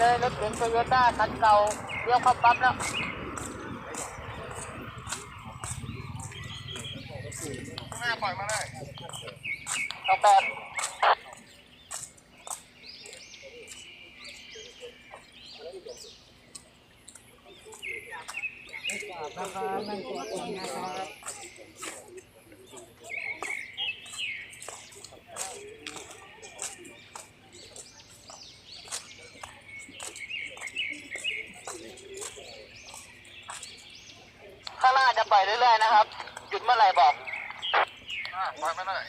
เลยรถเก๋งโตโยต้าคันเก่าเลี้ยวเข้าปั๊มแล้วห้าปล่อยมาเลยเอาแปด ข้างหน้าจะ ปล่อยเรื่อยๆนะครับ หยุดเมื่อไหร่บอกปล่อยมาเลย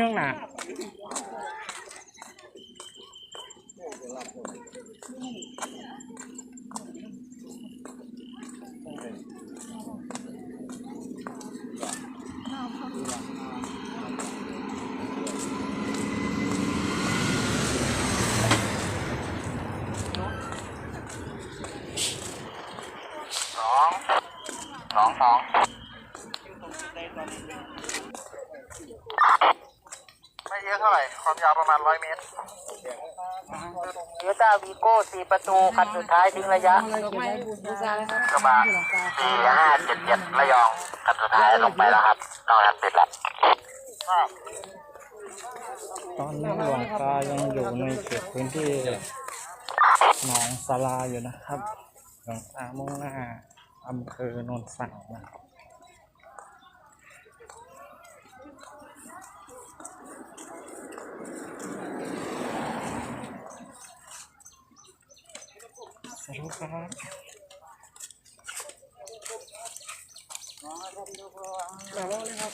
ยังหนา ส องสองสองไม่เยอะเท่าไหร่ ความยาวประมาณร้อยเมตรโยต้าวีโก้สี่ประตูคันสุดท้ายทิ้งระยะกระบะสี่ห้าเจ็ดเจ็ดระยองคันสุดท้ายลงไปแล้วครับนอกนั้นติดแล้วตอนนี้หลวงตายังอยู่ในเขตพื้นที่หนองสาราอยู่นะครับหลวงตามุ่งหน้า อำเภอโนนสังนะสะดวกครับสวัสดีครับ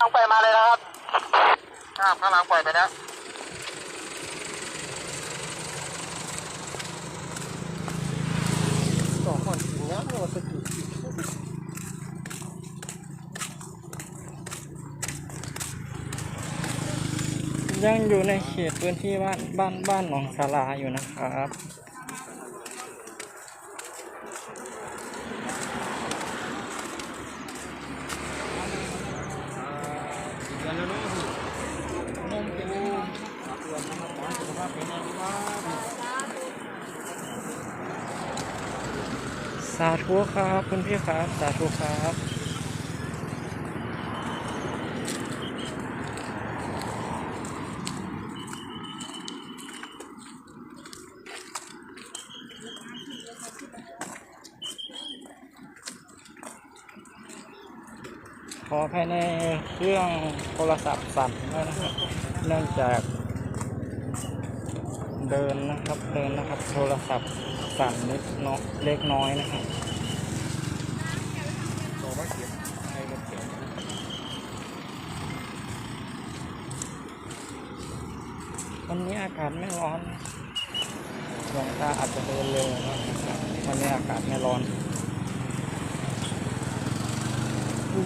ต้องไปมาเลยนะครับครับข้างหลังปล่อยไป แล้วสองคนถึงแล้วโนสกิยังอยู่ในเขตพื้นที่บ้านบ้านบ้านหนองสาราอยู่นะครับ สาธุ คุณพี่ครับ สาธุครับขอภายในเครื่องโทรศัพท์สั่นนะครับ เนื่องจากเดินนะครับ เดินนะครับ โทรศัพท์สั่นนิดเล็กน้อยนะครับ วันนี้อากาศ ไม่ร้อนหลวงตาอาจจะเดินเร็วนะครับวันนี้อากาศไม่ร้อน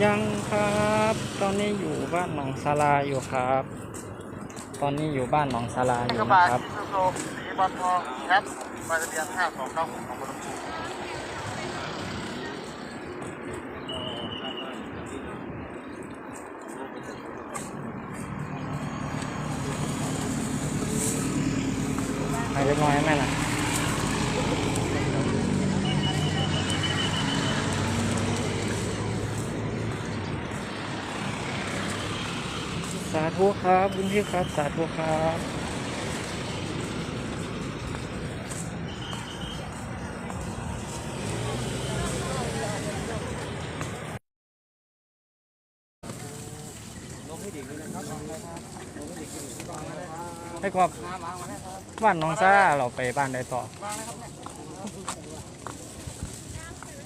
ยังครับ ตอนนี้อยู่บ้านหนองสาลาอยู่ครับ ตอนนี้อยู่บ้านหนองสาลาอยู่ระนะบะครับซูซูสีบอลทองคปหมายทะเบียนห้าสองเก้าหกของบรมภู ให้เล็กน้อยให้แม่น่ะสาธุครับคุณพี่ครับ สาธุครับ ให้กรอบบ้านน้องซ่าเราไปบ้านใดต่อ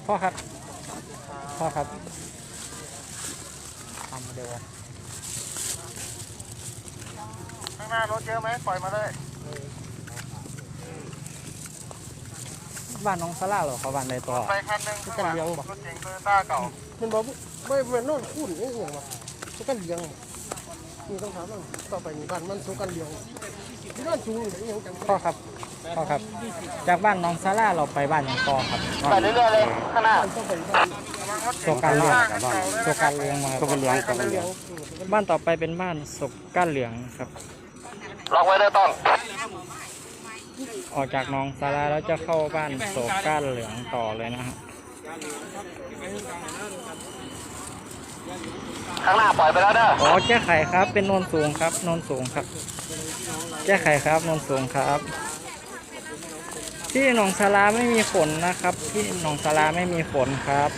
พ่อครับ พ่อครับทำเดี๋ยวข้างหน้ารถเยอะไหมปล่อยมาเลยบ้านน้องสลาเหรอเขาบ้านใดต่อไปคันหนึ่งกันเลี้ยงบ่รถเก๋งโตโยต้าเก่ามันบอกไม่เป็นโน่นคุ้นนี่อย่างวะมันกันเลี้ยง มีต้องถามว่าต่อไปมีบ้านมันสูงกันเลี้ยงที่บ้านสูงหรือยังจังพ่อครับพ่อครับ จากบ้านน้องสลาเราไปบ้านยังต่อครับไปเรื่อยๆเลยข้างหน้ามันต้องไปบ้านโซการเลี้ยงโซการเลี้ยงมาโซกันเลี้ยงกันเลี้ยงบ้านต่อไปเป็นบ้านศกก้านเหลืองครับล็อกไว้ด้วยต้องออกจากหน้องสาราแล้วจะเข้าบ้านโศกก้านเหลืองต่อเลยนะฮะ ข้างหน้าปล่อยไปแล้วเด้ออ๋อแก้ไขครับเป็นโนนสูงครับโนนสูงครับ แก้ไขครับโนนสูงครับ ที่หนองสาราไม่มีฝนนะครับ ที่หนองสาราไม่มีฝนครับ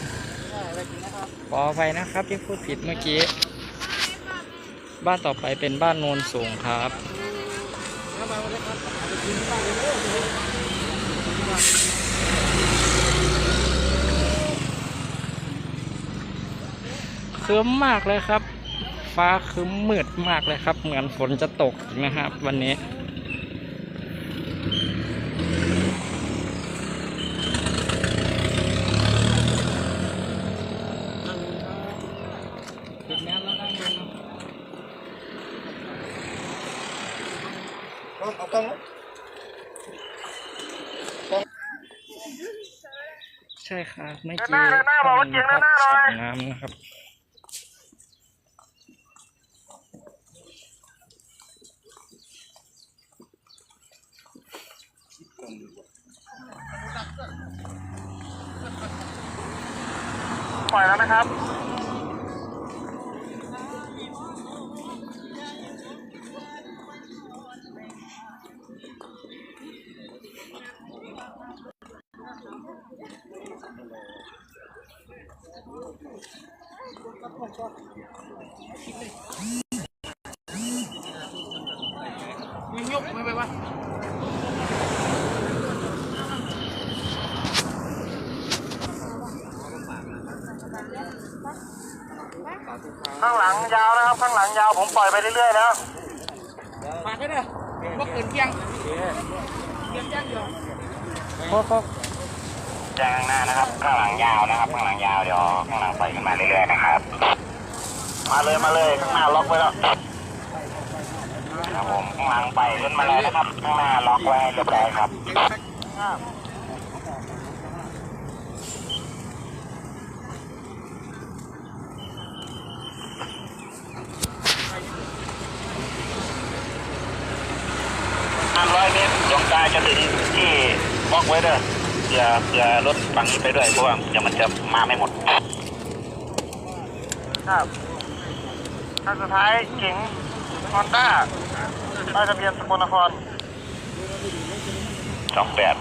ขออภัยนะครับที่พูดผิดเมื่อกี้ บ้านต่อไปเป็นบ้านโนนสูงครับ ครึ้มมากเลยครับ ฟ้าครึ้มมืดมากเลยครับ เหมือนฝนจะตกอีกนะครับ วันนี้ เอาตังค์ใช่ครับ ไม่เดินกี่หน้าเดินหน้าบอกว่าเก่งเดินหน้าหน่อยน้ำนะครับ ล่อยแล้วนะครับ ยาวผมปล่อยไปเรื่อยๆแล้วพ่อพ่อแจ้งข้างหน้านะครับข้างหลังยาวนะครับข้างหลังยาวเดี๋ยวข้างหลังปล่อยขึ้นมาเรื่อยๆนะครับ มาเลยมาเลยข้างหน้าล็อกไว้แล้วครับผมข้างหลังไปขึ้นมาเลยนะครับข้างหน้าล็อกไว้เรียบร้อยครับ ห้าร้อยเมตรดวงตา จะถึงที่บล็อกไว้เด้อเผื่อเผื่อรถฝั่งนี้ไปด้วยเพราะว่าเดี๋ยวมันจะมาไม่หมด ครับท่านสุดท้ายเก๋งฮอนด้าป้ายทะเบียนสกลนครสองแปด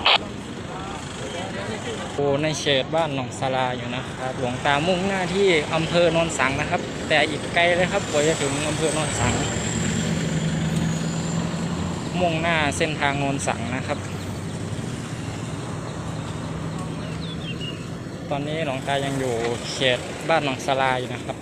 โอ้ในเขตบ้านหนองสาราอยู่นะครับ หลวงตามุ่งหน้าที่อำเภอโนนสังนะครับ แต่อีกไกลเลยครับกว่าจะถึงอำเภอโนนสัง มุ่งหน้าเส้นทางโนนสังนะครับ ตอนนี้หลวงตายังอยู่เขตบ้านหนองสาราอยู่นะครับ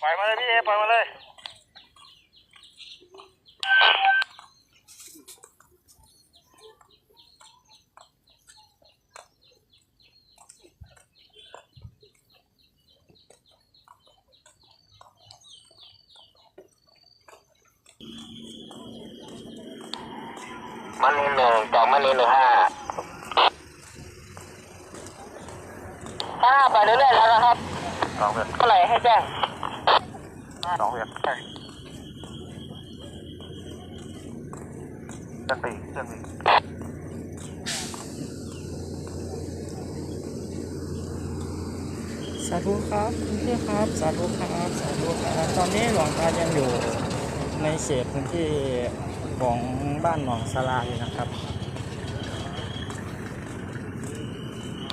ปล่อยมาเลยพี่เอปล่อยมาเลย มันนี่หนึ่งจากมันนี่หนึ่งห้าห้าไปเรื่อยๆแล้วนะครับสองเดือนเท่าไหร่ให้แจ้งสองเดือนใช่เดือนสี่เดือนสี่สาธุครับคุณพี่ครับ สาธุครับ สาธุครับ ตอนนี้หลวงตายังอยู่ในเขตพื้นที่ ของบ้านหนองสาราอยู่นะครับ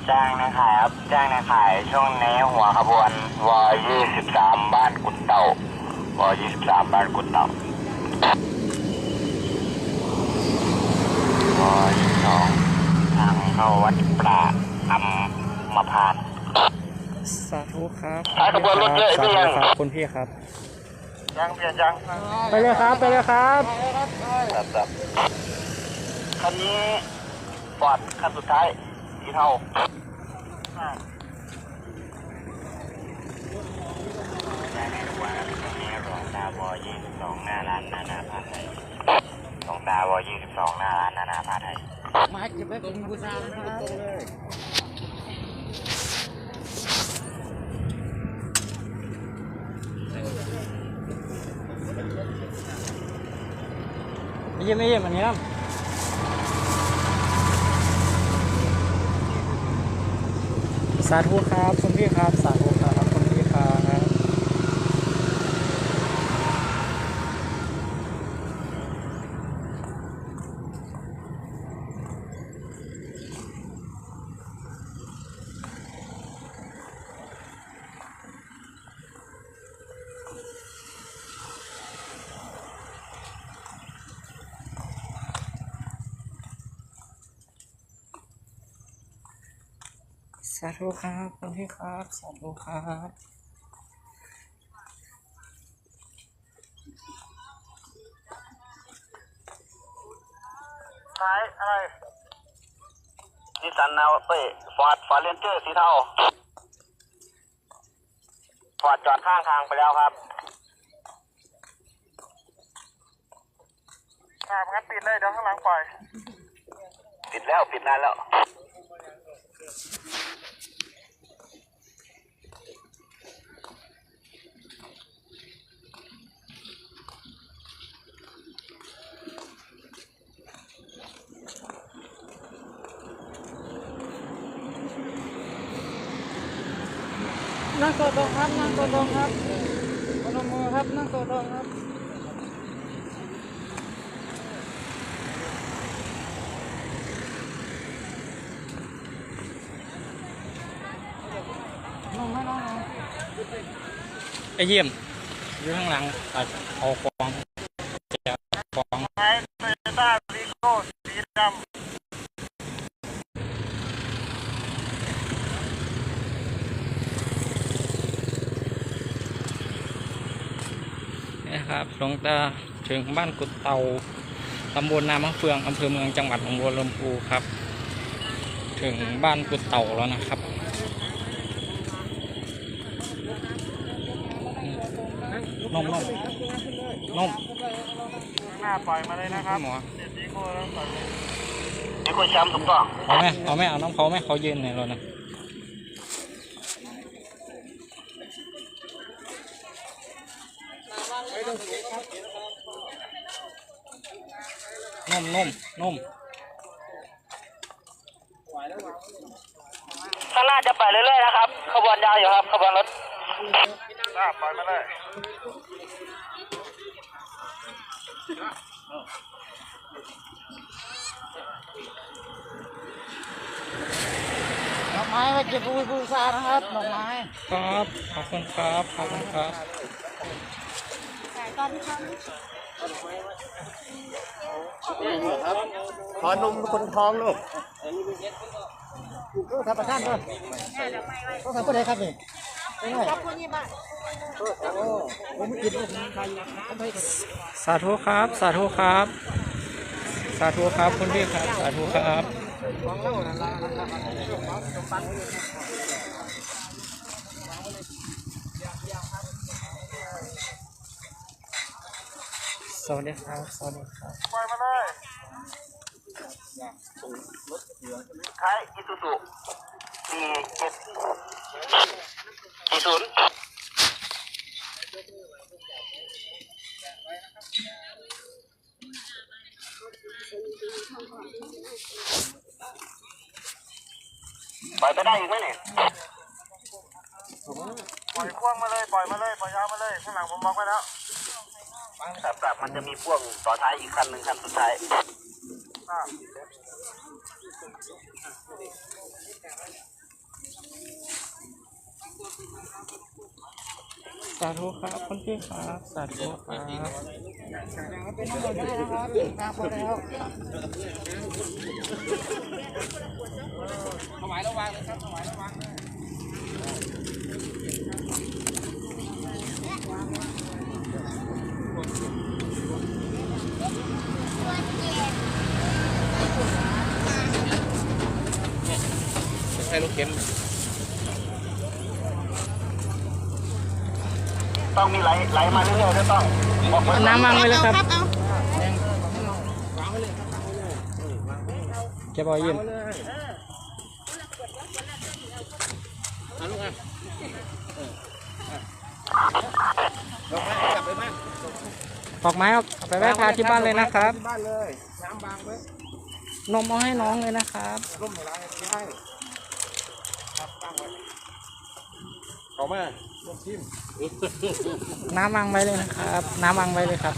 แจ้งนะขายครับแจ้งนะขายช่วงนี้หัวขบวนวยี่สิบสามบ้านกุดเต่าวยี่สิบสามบ้านกุดเต่าวยี่สิบสองทางขเข้าวัดปลาอัมมาพานสาธุครับท้ายขบวนรถเยอะสาหรือธุยังครับคุณพี่ครับ ยังเปลี่ยนยังไปเลยครับไปเลยครับครับครับคันนี้ฟอร์ดคันสุดท้ายสีเทาอ่าได้ไหมทุกวันตรงนี้รองตาบอยี่สิบสองหน้าร้านนานาผ้าไทยรองตาบอยี่สิบสองหน้าร้านนานาผ้าไทยมาเก็บไว้เป็นบูชานะครับตรงเลย ยิ้มไม่ยิ้มอันนี้นะสาธุครับคุณพี่ครับสาธุครับคุณพี่ครับ สาธุครับคุณพี่ครับ สาธุครับท้ายอะไรนิสสันนาวเอ้ยฟอร์ดฟอร์ดเรนเจอร์สีเทาฟอร์ดจอดข้างทางไปแล้วครับครับงั้นปิดเลยเดี๋ยวข้างหลังปล่อย ปิดแล้วปิดนานแล้ว นั่งตัวตรงครับ นั่งตัวตรงครับพนมมือครับ นั่งตัวตรงครับ น้องไม่น้อง ไอ้เยี่ยมอยู่ข้างหลังตัดเอาของแจกของท้ายโตโยต้าวีโก้สีดำนะครับหลวงตาถึงบ้านกุดเตาตำบลนามะเฟืองอำเภอเมืองจังหวัดหนองบัวลำพูครับ ถึงบ้านกุดเต่าแล้วนะครับ นมนมนมหน้าปล่อยมาเลยนะครับหมอวีโก้แล้วปล่อยวีโก้แชมป์ถูกต้องเอาไหมเอาไหมเอาน้ำเขาไหมเขายืนในรถนะนมนมนมข้างหน้าจะไปเรื่อยๆนะครับ ขบวนยาวอยู่ครับ ขบวนรถ หน้าปล่อยมาเลยดอกไม้ไว้เก็บไว้บูชานะครับดอกไม้ครับ ขอบคุณครับ ขอบคุณครับขอนมคนท้องลูกลูกทับประทานด้วยต้องทำผู้ใดครับนี่ไม่ใช่ครับคน สาธุครับ สาธุครับ สาธุครับคุณพี่ครับ สาธุครับสวัสดีครับ สวัสดีครับปมาเลยใช้อิซูซู4 7 มันจะมีพ่วงต่อท้ายอีกคันหนึ่งคันสุดท้ายสาธุครับคุณพี่ครับสาธุครับเป็นทั้งหมดได้นะครับตาพอแล้วถวายระวังเลยครับถวายระวังเลย ใช่รถเข็นต้องมีไหลไหลมาเรื่อยๆก็ต้องบอกไว้เอาน้ำวางไว้เลยครับเจะบอยยิ้มเอาลูกอะเราไปกลับไปบ้านดอกไม้เอาไปไว้พาที่บ้านเลยนะครับ ที่บ้านเลย น้ำบางไว้ นมเอาให้น้องเลยนะครับร่มในร้านไม่ได้ครับตั้งไว้เขามาร่มทิมน้ำวางไว้เลยนะครับ น้ำวางไว้เลยครับ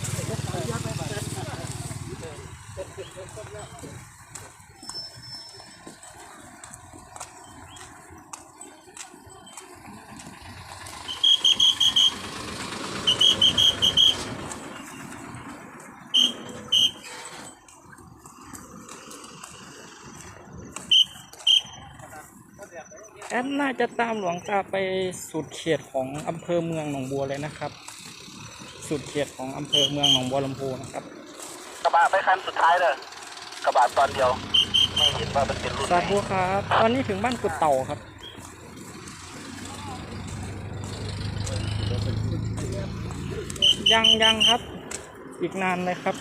แอดน่าจะตามหลวงตาไปสุดเขตของอำเภอเมืองหนองบัวเลยนะครับ สุดเขตของอำเภอเมืองหนองบัวลำพูนะครับ กระบะไปคันสุดท้ายเลยกระบะตอนเดียว ไม่เห็นว่ามันเป็นรุ่นไหสานธุครับ ตอนนี้ถึงบ้านกุดเต่าครับ ยังยังครับ อีกนานเลยครับ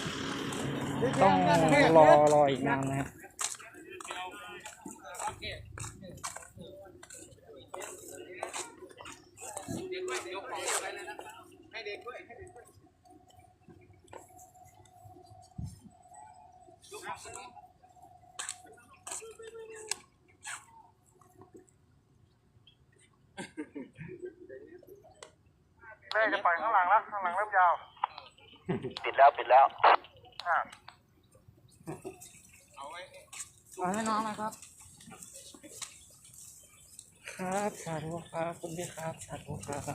ต้องรอรออีกนานนะครับ แม่จะปล่อยข้างหลังแล้วข้างหลังเริ่มยาวปิดแล้วปิดแล้วปล่อยให้น้องนะครับ ครับสาธุครับคุณพี่ครับสาธุครับขอ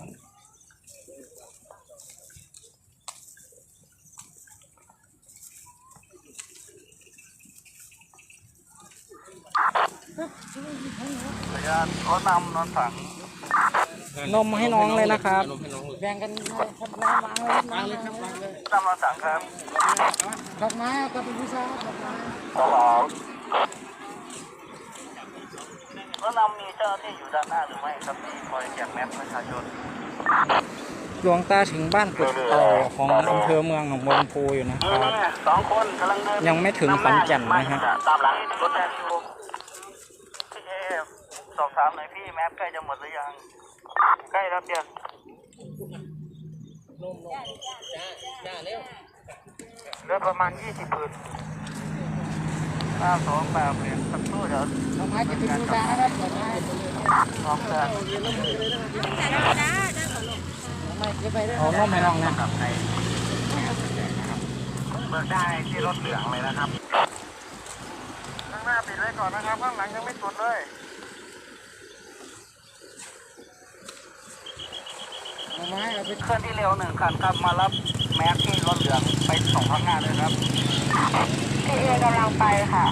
อนุญาตขอนำนอนฝัง นมให้น้องเลยนะครับ นมให้น้องเลยแบ่งกันเลยครับน้ำวางเลยวางเลยครับวางเลยนำนอนฝังครับดอกไม้ก็เป็นวิชาดอกไม้ขอร้องแล้วนำมีเจ้าหน้าที่อยู่ด้านหน้าหรือไม่ครับที่คอยแจกแมพประชาชนหลวงตาถึงบ้านกุดเต่าของอำเภอเมืองหนองบัวลำพูอยู่นะคเอรับอสองคนกำลังเดินยังไม่ถึงขอนแก่นนะฮะตามหลังรถแดงอยู่พี่เอสอบถามหน่อยพี่แมพใกล้จะหมดหรือยัง ใกล้แล้วเดียวจ้าเร็วเหลือประมาณยี่สิบผืนห้าสองแบบเหรียญสักครู่เดี๋ยวดอกไม้จะเป็นวิชานะครับดอกไม้สองแสนไม่จะไปได้มให้องนะกับใครเบิกได้ที่รถเหลืองเลยนะครับ ข้างหน้าปิดไว้ก่อนนะครับ ข้างหลังยังไม่สุดเลย ดอกไม้ เอาไปเคลื่อนที่เร็วหนึ่งคันครับมารับแม็กที่รถเหลืองไปส่งข้างหน้าเลยครับพี่เอกำลังไปค่ะ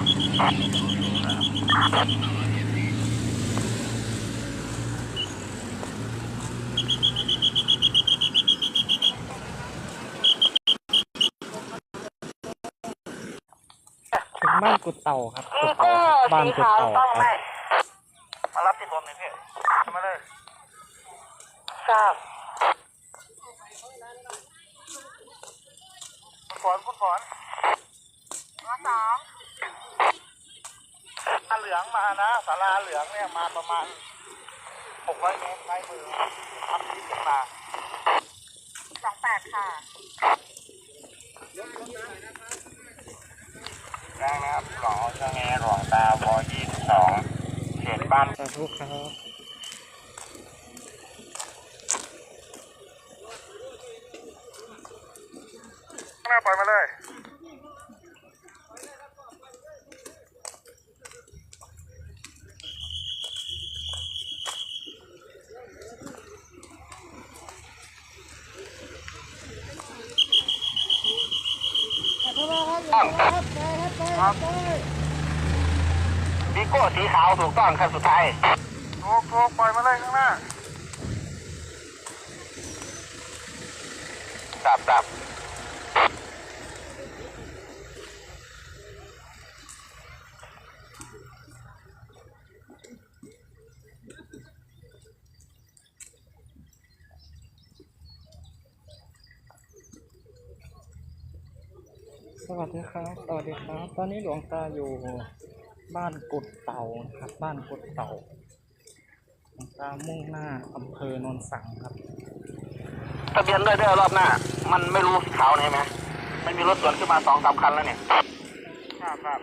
ถึงบ้านกุดเต่าครับกุดเต่าครับบ้านกุดเต่าครับมารับที่ผมหน่อยพี่มาเลยทราบคุณ ฝนคุณฝนมาสองถ้าเหลืองมานะสาราเหลืองเนี่ยมาประมาณหกร้อยเมตรใช้มือทำที่ขึ้นมาสองแปดค่ะได้นะครับหลวงเจ้าแง่หลวงตาวอยี่สิบสองเขตบ้านสาธุครับ ปล่อยมาเลยตั้งบีโก้สีขาวถูกต้องครับสุดท้ายถูกถูกปล่อยมาเลยข้างหน้าดับดับ สวัสดีครับ สวัสดีครับ ตอนนี้หลวงตาอยู่บ้านกุดเต่านะครับ บ้านกุดเต่าหลวงตามุ่งหน้าอำเภอโนนสังครับ ทะเบียนด้วยเด้อรอบหน้า มันไม่รู้สีขาวไหนไหมมันมีรถสวนขึ้นมาสองสามคันแล้วเนี่ย ครับครับ